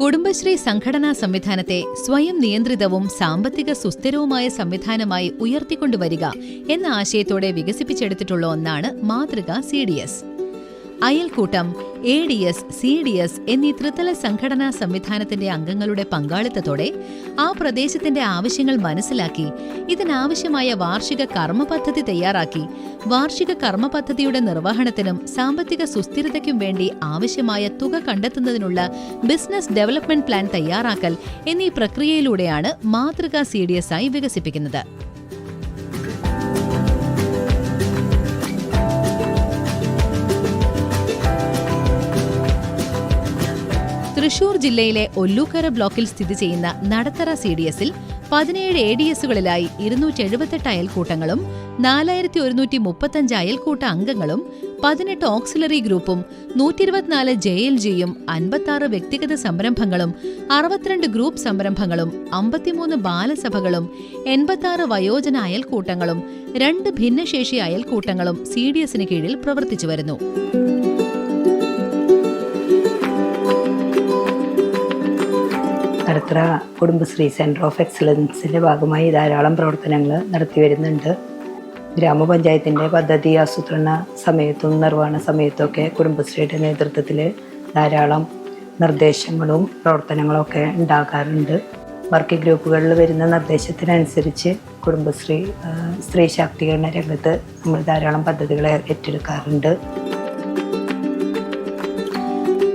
കുടുംബശ്രീ സംഘടനാ സംവിധാനത്തെ സ്വയം നിയന്ത്രിതവും സാമ്പത്തിക സുസ്ഥിരവുമായ സംവിധാനമായി ഉയർത്തിക്കൊണ്ടുവരിക എന്ന ആശയത്തോടെ വികസിപ്പിച്ചെടുത്തിട്ടുള്ള ഒന്നാണ് മാതൃക സി ഡി എസ്. അയൽക്കൂട്ടം A D S C D S എന്നീ ത്രിതല സംഘടനാ സംവിധാനത്തിന്റെ അംഗങ്ങളുടെ പങ്കാളിത്തത്തോടെ ആ പ്രദേശത്തിന്റെ ആവശ്യങ്ങൾ മനസ്സിലാക്കി ഇതിനാവശ്യമായ വാർഷിക കർമ്മ പദ്ധതി തയ്യാറാക്കി. വാർഷിക കർമ്മ പദ്ധതിയുടെ നിർവഹണത്തിനും സാമ്പത്തിക സുസ്ഥിരതയ്ക്കും വേണ്ടി ആവശ്യമായ തുക കണ്ടെത്തുന്നതിനുള്ള ബിസിനസ് ഡെവലപ്മെന്റ് പ്ലാൻ തയ്യാറാക്കൽ എന്നീ പ്രക്രിയയിലൂടെയാണ് മാതൃക സി ഡി എസ് ആയി വികസിപ്പിക്കുന്നത്. തൃശൂർ ജില്ലയിലെ ഒല്ലൂക്കര ബ്ലോക്കിൽ സ്ഥിതി ചെയ്യുന്ന നടത്തറ സി ഡി എസിൽ പതിനേഴ് എ ഡി എസുകളിലായി ഇരുന്നൂറ്റി എഴുപത്തെട്ട് അയൽക്കൂട്ടങ്ങളും നാലായിരത്തി ഒരുന്നൂറ്റി മുപ്പത്തഞ്ച് അയൽക്കൂട്ട അംഗങ്ങളും പതിനെട്ട് ഓക്സിലറി ഗ്രൂപ്പും നൂറ്റി ഇരുപത്തിനാല് ജെ എൽ ജിയും അൻപത്തി വ്യക്തിഗത സംരംഭങ്ങളും അറുപത്തിരണ്ട് ഗ്രൂപ്പ് സംരംഭങ്ങളും അമ്പത്തിമൂന്ന് ബാലസഭകളും എൺപത്തി വയോജന അയൽക്കൂട്ടങ്ങളും രണ്ട് ഭിന്നശേഷി അയൽക്കൂട്ടങ്ങളും സി ഡി എസിന് കീഴിൽ പ്രവർത്തിച്ചു വരുന്നു. നടത്തറ കുടുംബശ്രീ സെന്റർ ഓഫ് എക്സലൻസിന്റെ ഭാഗമായി ധാരാളം പ്രവർത്തനങ്ങൾ നടത്തി വരുന്നുണ്ട്. ഗ്രാമപഞ്ചായത്തിന്റെ പദ്ധതി ആസൂത്രണ സമയത്തും നിർവഹണ സമയത്തൊക്കെ കുടുംബശ്രീയുടെ നേതൃത്വത്തിൽ ധാരാളം നിർദ്ദേശങ്ങളും പ്രവർത്തനങ്ങളൊക്കെ ഉണ്ടാകാറുണ്ട്. വർക്കിംഗ് ഗ്രൂപ്പുകളിൽ വരുന്ന നിർദ്ദേശത്തിനനുസരിച്ച് കുടുംബശ്രീ സ്ത്രീ ശാക്തീകരണ രംഗത്ത് നമ്മൾ ധാരാളം പദ്ധതികളെ ഏറ്റെടുക്കാറുണ്ട്.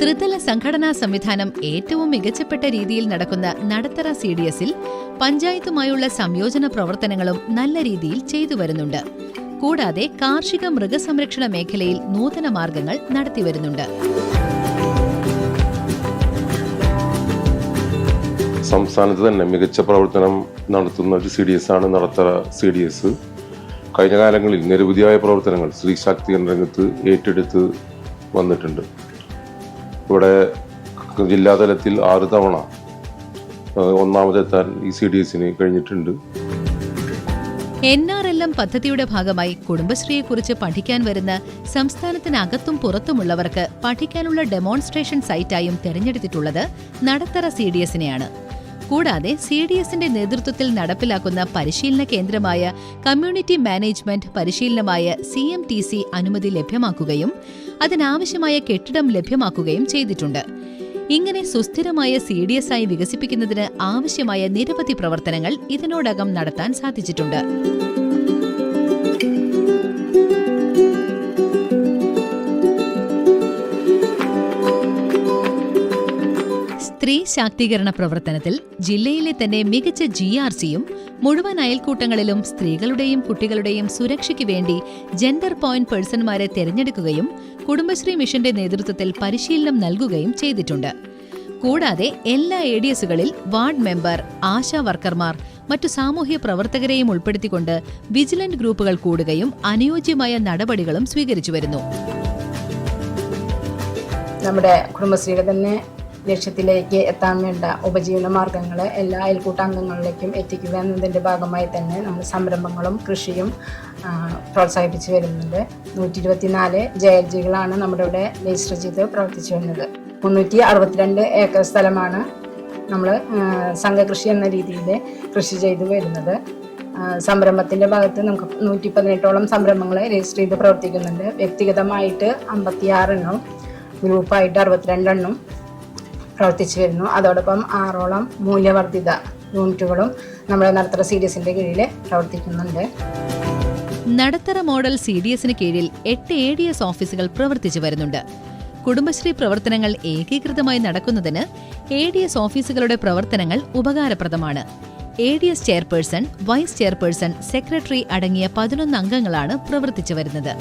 ത്രിതല സംഘടനാ സംവിധാനം ഏറ്റവും മികച്ചപ്പെട്ട രീതിയിൽ നടക്കുന്ന നടത്തറ സി ഡി എസിൽ പഞ്ചായത്തുമായുള്ള സംയോജന പ്രവർത്തനങ്ങളും നല്ല രീതിയിൽ ചെയ്തു വരുന്നുണ്ട്. കൂടാതെ കാർഷിക മൃഗസംരക്ഷണ മേഖലയിൽ നൂതന മാർഗങ്ങൾ നടത്തിവരുന്നുണ്ട് സംസ്ഥാനത്ത് തന്നെ മികച്ച പ്രവർത്തനം നടത്തുന്ന ഒരു സി ഡി എസ് ആണ് നടത്തറ സി ഡി എസ്. കഴിഞ്ഞ കാലങ്ങളിൽ നിരവധിയായ പ്രവർത്തനങ്ങൾ സ്ത്രീ ശാക്തീകരണ രംഗത്ത് ഏറ്റെടുത്ത് വന്നിട്ടുണ്ട്. ഇവിടെ ജില്ലാതലത്തിൽ ആറ് തവണ ഒന്നാമതെത്താൻ ഇ സി ഡി എസിന് കഴിഞ്ഞിട്ടുണ്ട്. എൻ ആർ എൽ എം പദ്ധതിയുടെ ഭാഗമായി കുടുംബശ്രീയെക്കുറിച്ച് പഠിക്കാൻ വരുന്ന സംസ്ഥാനത്തിനകത്തും പുറത്തുമുള്ളവർക്ക് പഠിക്കാനുള്ള ഡെമോൺസ്ട്രേഷൻ സൈറ്റായും തെരഞ്ഞെടുത്തിട്ടുള്ളത് നടത്തറ സി ഡി എസിനെയാണ്. കൂടാതെ സി ഡി എസിന്റെ നേതൃത്വത്തിൽ നടപ്പിലാക്കുന്ന പരിശീലന കേന്ദ്രമായ കമ്മ്യൂണിറ്റി മാനേജ്മെന്റ് പരിശീലനമായ സി എം ടി സി അനുമതി ലഭ്യമാക്കുകയും അതിനാവശ്യമായ കെട്ടിടം ലഭ്യമാക്കുകയും ചെയ്തിട്ടുണ്ട്. ഇങ്ങനെ സുസ്ഥിരമായ സി ഡി എസ് ആയി വികസിപ്പിക്കുന്നതിന് ആവശ്യമായ നിരവധി പ്രവർത്തനങ്ങൾ ഇതിനോടകം നടത്താൻ സാധിച്ചിട്ടുണ്ട്. സ്ത്രീ ശാക്തീകരണ പ്രവർത്തനത്തിൽ ജില്ലയിലെ തന്നെ മികച്ച ജി ആർ സിയും മുഴുവൻ അയൽക്കൂട്ടങ്ങളിലും സ്ത്രീകളുടെയും കുട്ടികളുടെയും സുരക്ഷയ്ക്ക് വേണ്ടി ജെൻഡർ പോയിന്റ് പേഴ്സൺമാരെ തിരഞ്ഞെടുക്കുകയും കുടുംബശ്രീ മിഷന്റെ നേതൃത്വത്തിൽ പരിശീലനം നൽകുകയും ചെയ്തിട്ടുണ്ട്. കൂടാതെ എല്ലാ എ ഡി എസുകളിൽ വാർഡ് മെമ്പർ ആശാ വർക്കർമാർ മറ്റു സാമൂഹ്യ പ്രവർത്തകരെയും ഉൾപ്പെടുത്തിക്കൊണ്ട് വിജിലന്റ് ഗ്രൂപ്പുകൾ കൂടുകയും അനുയോജ്യമായ നടപടികളും സ്വീകരിച്ചു വരുന്നു. നമ്മുടെ കുടുംബശ്രീയുടെ തന്നെ ലക്ഷ്യത്തിലേക്ക് എത്താൻ വേണ്ട ഉപജീവന മാർഗങ്ങൾ എല്ലാ അയൽക്കൂട്ട അംഗങ്ങളിലേക്കും എത്തിക്കുക എന്നതിന്റെ ഭാഗമായി തന്നെ നമ്മൾ സംരംഭങ്ങളും കൃഷിയും പ്രോത്സാഹിപ്പിച്ചു വരുന്നുണ്ട്. നൂറ്റി ഇരുപത്തിനാല് ജെ എൽ ജികളാണ് നമ്മുടെ ഇവിടെ രജിസ്റ്റർ ചെയ്ത് പ്രവർത്തിച്ചു വരുന്നത്. മുന്നൂറ്റി അറുപത്തിരണ്ട് ഏക്കർ സ്ഥലമാണ് നമ്മൾ സംഘകൃഷി എന്ന രീതിയിൽ കൃഷി ചെയ്തു വരുന്നത്. സംരംഭത്തിന്റെ ഭാഗത്ത് നമുക്ക് നൂറ്റി പതിനെട്ടോളം സംരംഭങ്ങൾ രജിസ്റ്റർ ചെയ്ത് പ്രവർത്തിക്കുന്നുണ്ട്. വ്യക്തിഗതമായിട്ട് അമ്പത്തിയാറെണ്ണം ഗ്രൂപ്പായിട്ട് അറുപത്തിരണ്ടെണ്ണം പ്രവർത്തിച്ചു വരുന്നു. അതോടൊപ്പം ആറോളം മൂല്യവർദ്ധിത യൂണിറ്റുകളും നമ്മുടെ നടത്തറ സി ഡി എസിന്റെ കീഴിൽ പ്രവർത്തിക്കുന്നുണ്ട്. നടത്തറ മോഡൽ സി ഡി എസിന് കീഴിൽ എട്ട് എ ഡി എസ് ഓഫീസുകൾ പ്രവർത്തിച്ചു വരുന്നുണ്ട്. കുടുംബശ്രീ പ്രവർത്തനങ്ങൾ ഏകീകൃതമായി നടക്കുന്നതിന് എ ഡി എസ് ഓഫീസുകളുടെ പ്രവർത്തനങ്ങൾ ഉപകാരപ്രദമാണ്. A D S chairperson vice chairperson secretary അടങ്ങിയ പതിനൊന്ന് അംഗങ്ങളാണ് പ്രവർത്തിച്ചു വരുന്നത്.